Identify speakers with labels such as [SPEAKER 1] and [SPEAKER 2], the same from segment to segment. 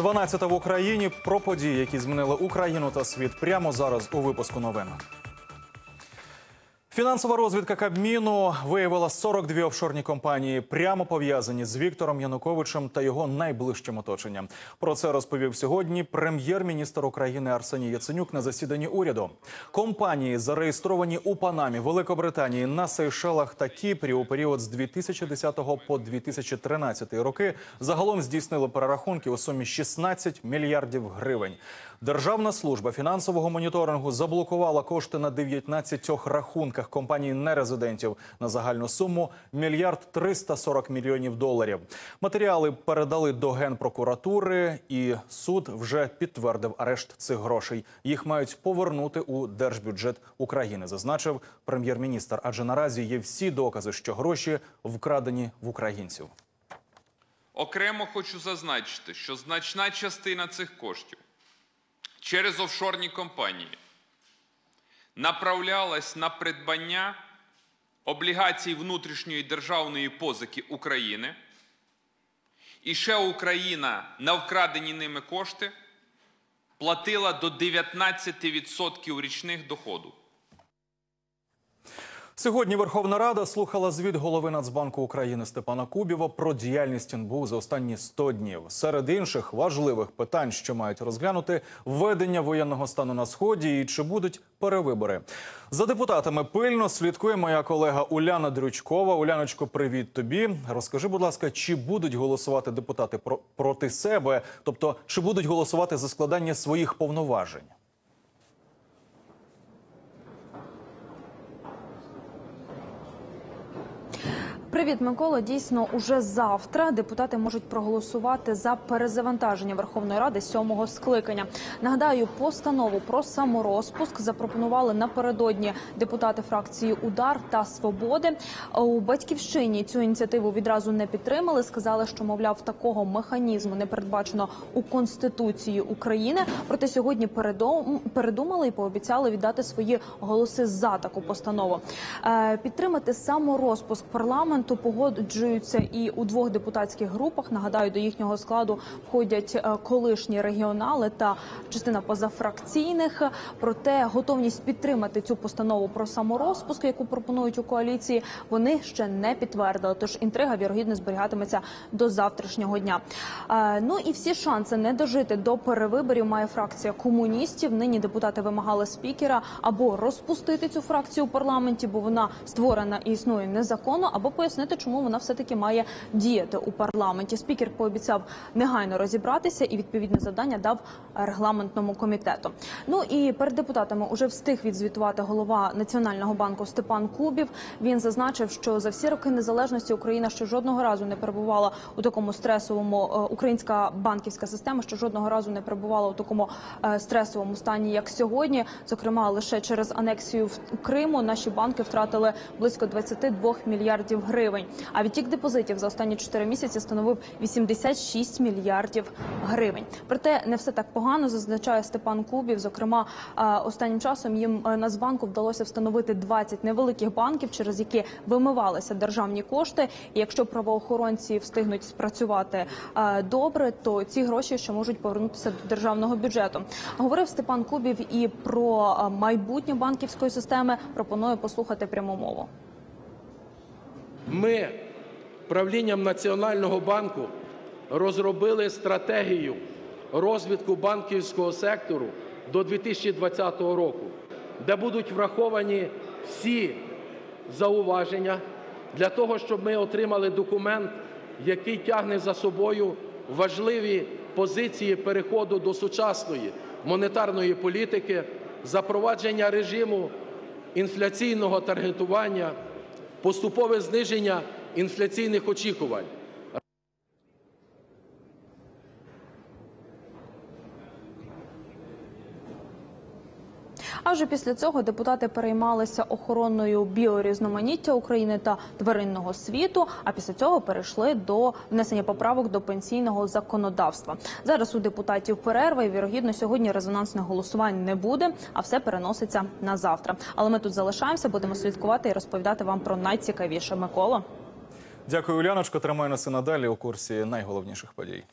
[SPEAKER 1] 12 в Україні про події, які змінили Україну та світ прямо зараз у випуску новин. Фінансова розвідка Кабміну виявила 42 офшорні компанії, прямо пов'язані з Віктором Януковичем та його найближчим оточенням. Про це розповів сьогодні прем'єр-міністр України Арсеній Яценюк на засіданні уряду. Компанії зареєстровані у Панамі, Великобританії, на Сейшелах та Кіпрі у період з 2010 по 2013 роки. Загалом здійснили перерахунки у сумі 16 мільярдів гривень. Державна служба фінансового моніторингу заблокувала кошти на 19 рахунках компаній нерезидентів на загальну суму мільярд 340 мільйонів доларів. Матеріали передали до генпрокуратури, і суд вже підтвердив арешт цих грошей. Їх мають повернути у держбюджет України, зазначив прем'єр-міністр. Адже наразі є всі докази, що гроші вкрадені в українців.
[SPEAKER 2] Окремо хочу зазначити, що значна частина цих коштів через офшорні компанії направлялась на придбання облігацій внутрішньої державної позики України. І ще Україна на вкрадені ними кошти платила до 19% річних доходу.
[SPEAKER 1] Сьогодні Верховна Рада слухала звіт голови Нацбанку України Степана Кубєва про діяльність НБУ за останні 100 днів. Серед інших важливих питань, що мають розглянути введення воєнного стану на сході і чи будуть перевибори. За депутатами пильно слідкує моя колега Уляна Дрючкова. Уляночко, привіт тобі. Розкажи, будь ласка, чи будуть голосувати депутати про проти себе, тобто чи будуть голосувати за складання своїх повноважень?
[SPEAKER 3] Привіт, Микола. Дійсно, уже завтра депутати можуть проголосувати за перезавантаження Верховної Ради сьомого скликання. Нагадаю, постанову про саморозпуск запропонували напередодні депутати фракції Удар та Свободи. У батьківщині цю ініціативу відразу не підтримали. Сказали, що мовляв такого механізму не передбачено у конституції України. Проте сьогодні передумали і пообіцяли віддати свої голоси за таку постанову. Е, підтримати саморозпуск парламенту погоджуються і у двох депутатських групах. Нагадаю, до їхнього складу входять е, колишні регіонали та частина позафракційних. Проте готовність підтримати цю постанову про саморозпуск, яку пропонують у коаліції, вони ще не підтвердили. Тож інтрига вірогідно зберігатиметься до завтрашнього дня. Е, ну і всі шанси не дожити до перевиборів має фракція комуністів. Нині депутати вимагали спікера або розпустити цю фракцію у парламенті, бо вона створена і існує незаконно, або пояснити, чому вона все таки має діяти у парламенті. Спікер пообіцяв негайно розібратися і відповідне завдання дав регламентному комітету. Ну і перед депутатами уже встиг відзвітувати голова національного банку Степан Кубів. Він зазначив, що за всі роки незалежності Україна ще жодного разу не перебувала у такому стресовому е, українська банківська система, що жодного разу не перебувала у такому е, стресовому стані, як сьогодні. Зокрема, лише через анексію Криму наші банки втратили близько 22 мільярдів гривень. А відтік депозитів за останні 4 місяці становив 86 мільярдів гривень. Проте не все так погано, зазначає Степан Кубів. Зокрема, е, останнім часом їм е, Нацбанку вдалося встановити 20 невеликих банків, через які вимивалися державні кошти. І якщо правоохоронці встигнуть спрацювати е, добре, то ці гроші ще можуть повернутися до державного бюджету. Говорив Степан Кубів і про майбутнє банківської системи. Пропоную послухати пряму мову.
[SPEAKER 4] Ми правлінням Національного банку розробили стратегію розвитку банківського сектору до 2020 року, де будуть враховані всі зауваження для того, щоб ми отримали документ, який тягне за собою важливі позиції переходу до сучасної монетарної політики, запровадження режиму інфляційного таргетування поступове зниження інфляційних очікувань.
[SPEAKER 3] А вже після цього депутати переймалися охороною біорізноманіття України та тваринного світу. А після цього перейшли до внесення поправок до пенсійного законодавства. Зараз у депутатів перерва і вірогідно сьогодні резонансних голосувань не буде, а все переноситься на завтра. Але ми тут залишаємося, будемо слідкувати і розповідати вам про найцікавіше. Микола.
[SPEAKER 1] Дякую, Уляночко. Тримай нас надалі у курсі найголовніших подій.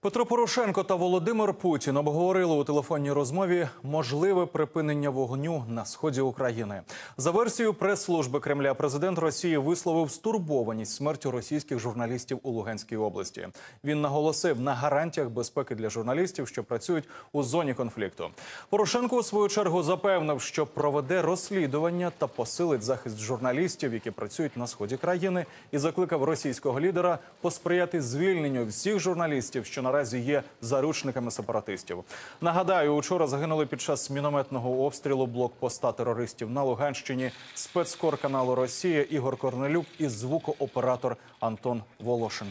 [SPEAKER 1] Петро Порошенко та Володимир Путін обговорили у телефонній розмові можливе припинення вогню на сході України. За версією прес-служби Кремля, президент Росії висловив стурбованість смертю російських журналістів у Луганській області. Він наголосив на гарантіях безпеки для журналістів, що працюють у зоні конфлікту. Порошенко у свою чергу запевнив, що проведе розслідування та посилить захист журналістів, які працюють на сході країни, і закликав російського лідера посприяти звільненню всіх журналістів, що наразі є заручниками сепаратистів. Нагадаю, учора загинули під час мінометного обстрілу блокпоста терористів на Луганщині спецкор каналу Росія Ігор Корнелюк і звукооператор Антон Волошин.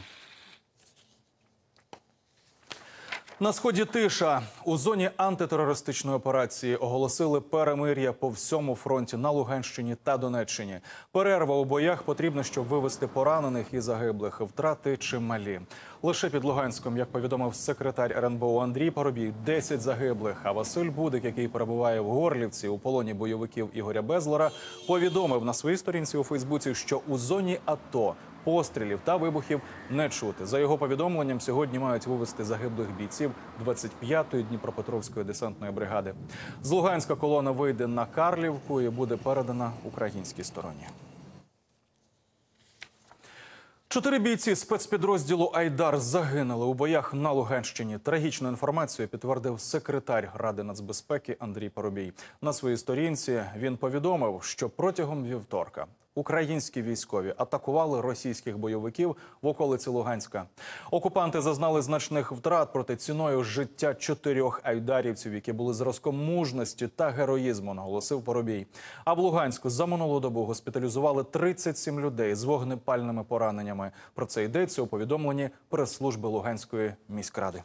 [SPEAKER 1] На сході тиша у зоні антитерористичної операції оголосили перемир'я по всьому фронті на Луганщині та Донеччині. Перерва у боях потрібна, щоб вивести поранених і загиблих. Втрати чималі. Лише під Луганськом, як повідомив секретар РНБО Андрій Поробій, 10 загиблих. А Василь Будик, який перебуває в Горлівці у полоні бойовиків Ігоря Безлера, повідомив на своїй сторінці у Фейсбуці, що у зоні АТО пострілів та вибухів не чути. За його повідомленням, сьогодні мають вивезти загиблих бійців 25-ї Дніпропетровської десантної бригади. З Луганська колона вийде на Карлівку і буде передана українській стороні. Чотири бійці спецпідрозділу Айдар загинули у боях на Луганщині. Трагічну інформацію підтвердив секретар Ради нацбезпеки Андрій Поробій. На своїй сторінці він повідомив, що протягом вівторка українські військові атакували російських бойовиків в околиці Луганська. Окупанти зазнали значних втрат проти ціною життя чотирьох айдарівців, які були зразком мужності та героїзму, наголосив Поробій. А в Луганську за минулу добу госпіталізували 37 людей з вогнепальними пораненнями. Про це йдеться у повідомленні прес-служби Луганської міськради.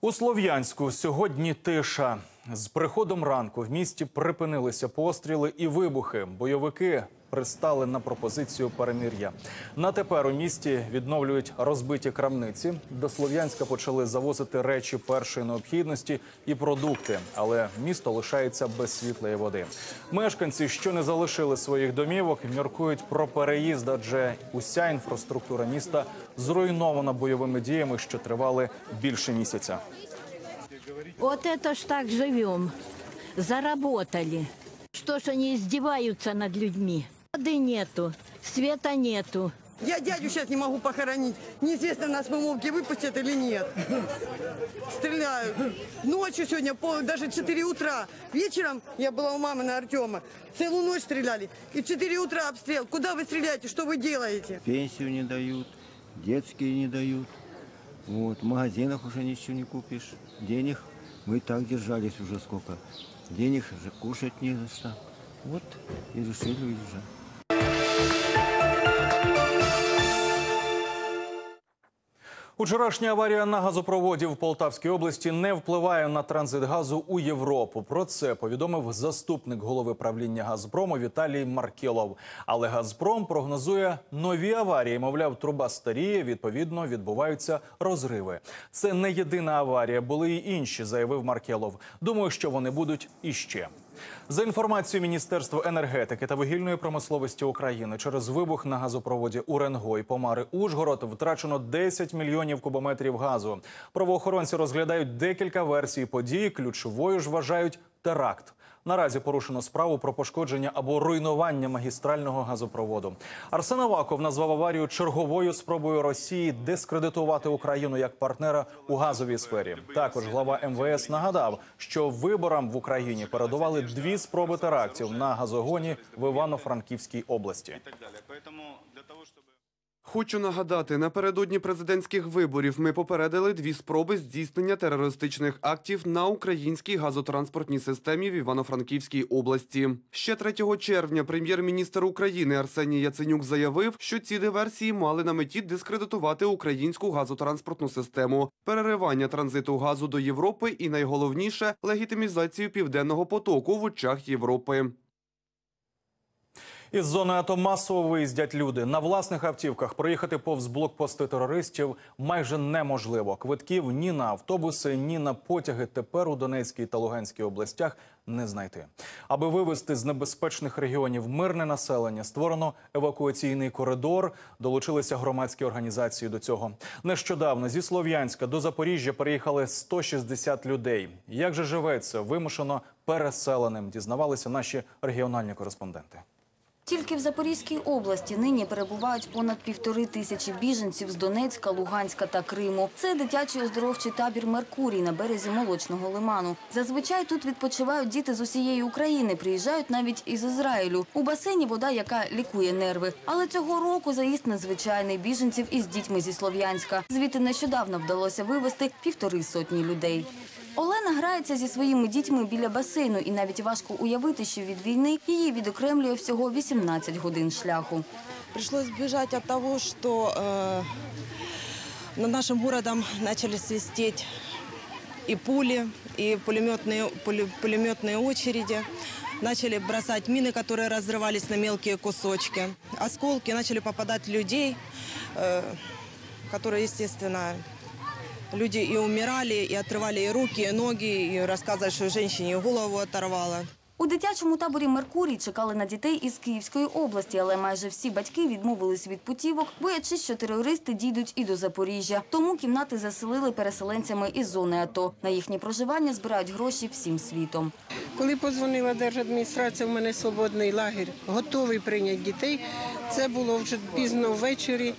[SPEAKER 1] У Слов'янську сьогодні тиша. З приходом ранку в місті припинилися постріли і вибухи. Бойовики пристали на пропозицію перемир'я. На тепер у місті відновлюють розбиті крамниці. До Слов'янська почали завозити речі першої необхідності і продукти, але місто лишається без світла і води. Мешканці, що не залишили своїх домівок, міркують про переїзд, адже уся інфраструктура міста зруйнована бойовими діями, що тривали більше місяця.
[SPEAKER 5] Вот это ж так живем. Заработали. Что ж они издеваются над людьми? Воды нету, света нету.
[SPEAKER 6] Я дядю сейчас не могу похоронить. Неизвестно, нас в мамовке выпустят или нет. Стреляют. Ночью сегодня, пол, даже 4 утра. Вечером я была у мамы на Артема. Целую ночь стреляли. И в 4 утра обстрел. Куда вы стреляете? Что вы делаете?
[SPEAKER 7] Пенсию не дают, детские не дают. Вот, в магазинах уже ничего не купишь. Денег мы так держались уже сколько. Денег же кушать не за что. Вот и решили уезжать.
[SPEAKER 1] Учорашня аварія на газопроводі в Полтавській області не впливає на транзит газу у Європу. Про це повідомив заступник голови правління Газпрому Віталій Маркелов. Але Газпром прогнозує нові аварії. Мовляв, труба старіє. Відповідно, відбуваються розриви. Це не єдина аварія, були й інші, заявив Маркелов. Думаю, що вони будуть іще. За інформацією Міністерства енергетики та вугільної промисловості України, через вибух на газопроводі Уренгой Помари Ужгород втрачено 10 мільйонів кубометрів газу. Правоохоронці розглядають декілька версій події. Ключовою ж вважають теракт. Наразі порушено справу про пошкодження або руйнування магістрального газопроводу. Арсен Аваков назвав аварію черговою спробою Росії дискредитувати Україну як партнера у газовій сфері. Також глава МВС нагадав, що виборам в Україні передували дві спроби терактів на газогоні в Івано-Франківській області.
[SPEAKER 8] Хочу нагадати, напередодні президентських виборів ми попередили дві спроби здійснення терористичних актів на українській газотранспортній системі в Івано-Франківській області. Ще 3 червня прем'єр-міністр України Арсеній Яценюк заявив, що ці диверсії мали на меті дискредитувати українську газотранспортну систему, переривання транзиту газу до Європи і найголовніше легітимізацію південного потоку в очах Європи.
[SPEAKER 1] Із зони АТО масово виїздять люди. На власних автівках проїхати повз блокпости терористів майже неможливо. Квитків ні на автобуси, ні на потяги тепер у Донецькій та Луганській областях не знайти. Аби вивезти з небезпечних регіонів мирне населення, створено евакуаційний коридор. Долучилися громадські організації до цього. Нещодавно зі Слов'янська до Запоріжжя переїхали 160 людей. Як же живеться вимушено переселеним? Дізнавалися наші регіональні кореспонденти.
[SPEAKER 9] Тільки в Запорізькій області нині перебувають понад півтори тисячі біженців з Донецька, Луганська та Криму. Це дитячий оздоровчий табір Меркурій на березі молочного лиману. Зазвичай тут відпочивають діти з усієї України. Приїжджають навіть із Ізраїлю. У басейні вода, яка лікує нерви. Але цього року заїзд надзвичайний біженців із дітьми зі Слов'янська. Звідти нещодавно вдалося вивезти півтори сотні людей. Олена грається зі своїми дітьми біля басейну, і навіть важко уявити, що від війни її відокремлює всього 18 годин шляху.
[SPEAKER 10] Пришлось бежать от того, что э, над нашим городом начали свистеть и пули, и пулеметные, пуле- пулеметные очереди. Начали бросать мины, которые разрывались на мелкие кусочки. Осколки начали попадать в людей, э, которые, естественно, люди и умирали, и отрывали и руки, и ноги, и рассказывали, что женщине голову оторвало.
[SPEAKER 9] У дитячому таборі Меркурій чекали на дітей із Київської області, але майже всі батьки відмовились від путівок, боячись, що терористи дійдуть і до Запоріжжя. Тому кімнати заселили переселенцями із зони АТО. На їхнє проживання збирають гроші всім світом.
[SPEAKER 11] Коли позвонила держадміністрація, в мене свободний лагерь, готовий прийняти дітей. Це було вже пізно ввечері.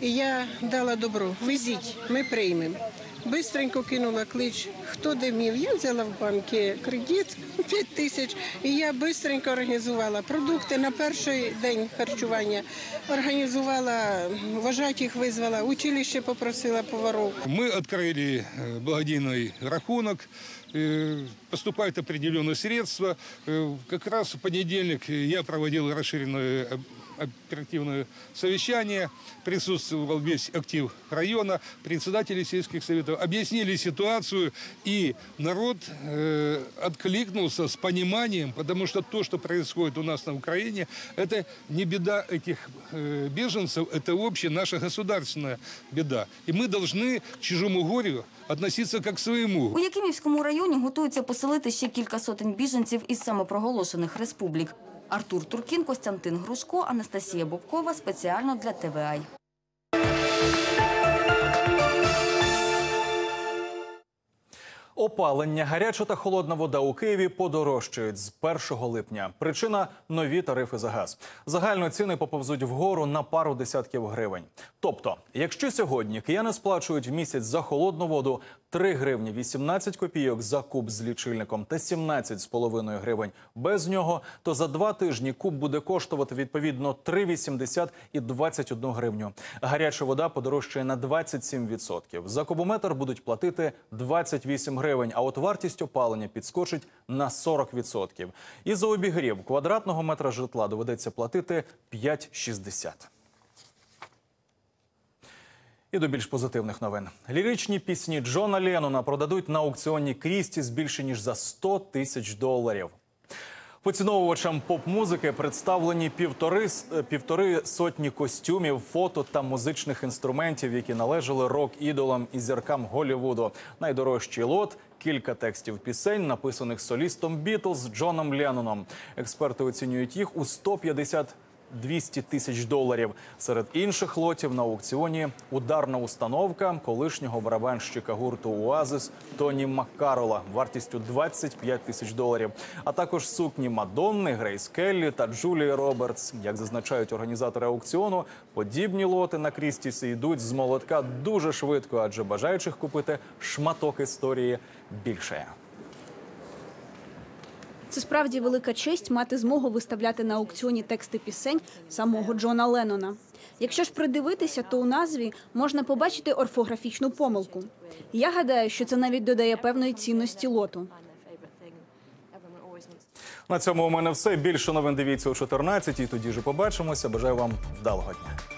[SPEAKER 11] І я дала добро. Везіть, ми приймемо. Бистренько кинула клич, хто де мів. Я взяла в банки кредит 5 тисяч, і я бистренько організувала продукти на перший день харчування. Організувала, вважатих визвала, училище попросила поваров.
[SPEAKER 12] Мы открыли э, благодійный рахунок, э, поступают определенные средства. Э, Как раз в понедельник я проводил расширенное э, оперативное совещание, присутствовал весь актив района, председатели сельских советов, объяснили ситуацию, и народ э, откликнулся с пониманием, потому что то, что происходит у нас на Украине, это не беда этих э, беженцев, это общая наша государственная беда. И мы должны к чужому горю относиться как к своему.
[SPEAKER 9] У Якимівському районі готуються поселити ще кілька сотень біженців із самопроголошених республік. Артур Туркін, Костянтин Грушко, Анастасія Бобкова спеціально для ТВА.
[SPEAKER 1] Опалення, гаряча та холодна вода у Києві подорожчають з 1 липня. Причина нові тарифи за газ. Загально ціни поповзуть вгору на пару десятків гривень. Тобто, якщо сьогодні кияни сплачують в місяць за холодну воду 3 гривні 18 копійок за куб з лічильником та 17,5 гривень без нього, то за два тижні куб буде коштувати відповідно 3,80 і 21 гривню. Гаряча вода подорожчає на 27%. За кубометр будуть платити 28 гривень, а от вартість опалення підскочить на 40%. І за обігрів квадратного метра житла доведеться платити 5,60. І до більш позитивних новин. Ліричні пісні Джона Леннона продадуть на аукціоні Крістіс більше ніж за 100 тисяч доларів. Поціновувачам поп-музики представлені півтори, е, півтори сотні костюмів, фото та музичних інструментів, які належали рок-ідолам і зіркам Голлівуду. Найдорожчий лот кілька текстів пісень, написаних солістом Бітлз Джоном Ленноном. Експерти оцінюють їх у 150 200 тисяч доларів. Серед інших лотів на аукціоні ударна установка колишнього барабанщика гурту Оазис Тоні Маккарола вартістю 25 тисяч доларів, а також сукні Мадонни, Грейс Келлі та Джулії Робертс. Як зазначають організатори аукціону, подібні лоти на Крістісі йдуть з молотка дуже швидко, адже бажаючих купити шматок історії більше.
[SPEAKER 13] Це справді велика честь мати змогу виставляти на аукціоні тексти пісень самого Джона Леннона. Якщо ж придивитися, то у назві можна побачити орфографічну помилку. Я гадаю, що це навіть додає певної цінності лоту.
[SPEAKER 1] На цьому у мене все. Більше новин дивіться о 14 і тоді ж побачимося. Бажаю вам вдалого дня.